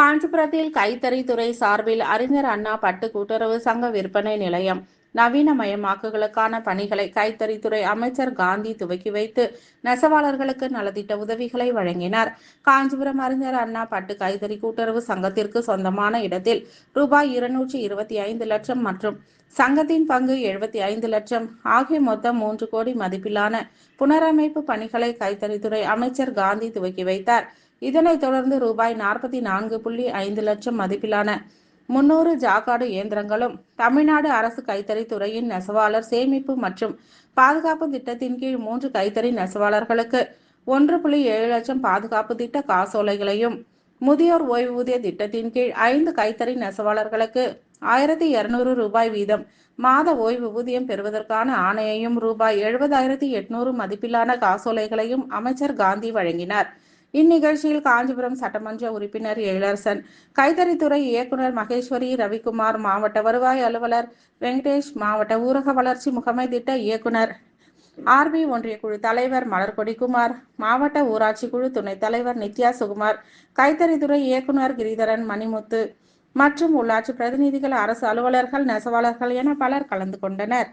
காஞ்சிபுரத்தில் கைத்தறித்துறை சார்பில் அறிஞர் அண்ணா பட்டு கூட்டுறவு சங்க விற்பனை நிலையம். நவீனமயமாக்குகளுக்கான பணிகளை கைத்தறித்துறை அமைச்சர் காந்தி துவக்கி வைத்து நெசவாளர்களுக்கு நலத்திட்ட உதவிகளை வழங்கினார். காஞ்சிபுரம் அறிஞர் அண்ணா பட்டு கைத்தறி கூட்டுறவு சங்கத்திற்கு சொந்தமான இடத்தில் ரூபாய் இருநூற்றி இருபத்தி ஐந்து லட்சம் மற்றும் சங்கத்தின் பங்கு எழுபத்தி ஐந்து லட்சம். ஆகிய மொத்தம் மூன்று கோடி மதிப்பிலான புனரமைப்பு பணிகளை கைத்தறித்துறை அமைச்சர் காந்தி துவக்கி வைத்தார். இதனைத் தொடர்ந்து ரூபாய் நாற்பத்தி நான்கு புள்ளி ஐந்து லட்சம் மதிப்பிலான முன்னூறு ஜாக்காடு இயந்திரங்களும் தமிழ்நாடு அரசு கைத்தறி துறையின் நெசவாளர் சேமிப்பு மற்றும் பாதுகாப்பு திட்டத்தின் கீழ் மூன்று கைத்தறி நெசவாளர்களுக்கு ஒன்று புள்ளி ஏழு லட்சம் பாதுகாப்பு திட்ட காசோலைகளையும் முதியோர் ஓய்வூதிய திட்டத்தின் கீழ் ஐந்து கைத்தறி நெசவாளர்களுக்கு ஆயிரத்தி இருநூறு ரூபாய் வீதம் மாத ஓய்வு ஊதியம் பெறுவதற்கான ஆணையையும் ரூபாய் எழுபதாயிரத்தி எட்நூறு மதிப்பிலான காசோலைகளையும் அமைச்சர் காந்தி வழங்கினார். இந்நிகழ்ச்சியில் காஞ்சிபுரம் சட்டமன்ற உறுப்பினர் எழிலரசன் கைத்தறித்துறை இயக்குனர் மகேஸ்வரி ரவிக்குமார் மாவட்ட வருவாய் அலுவலர் வெங்கடேஷ் மாவட்ட ஊரக வளர்ச்சி முகமை திட்ட இயக்குனர் ஆர்பி ஒன்றிய குழு தலைவர் மலர்கொடி குமார் மாவட்ட ஊராட்சி குழு துணைத் தலைவர் நித்யா சுகுமார் கைத்தறித்துறை இயக்குனர் கிரிதரன் மணிமுத்து மற்றும் உள்ளாட்சி பிரதிநிதிகள் அரசு அலுவலர்கள் நெசவாளர்கள் என பலர் கலந்து கொண்டனர்.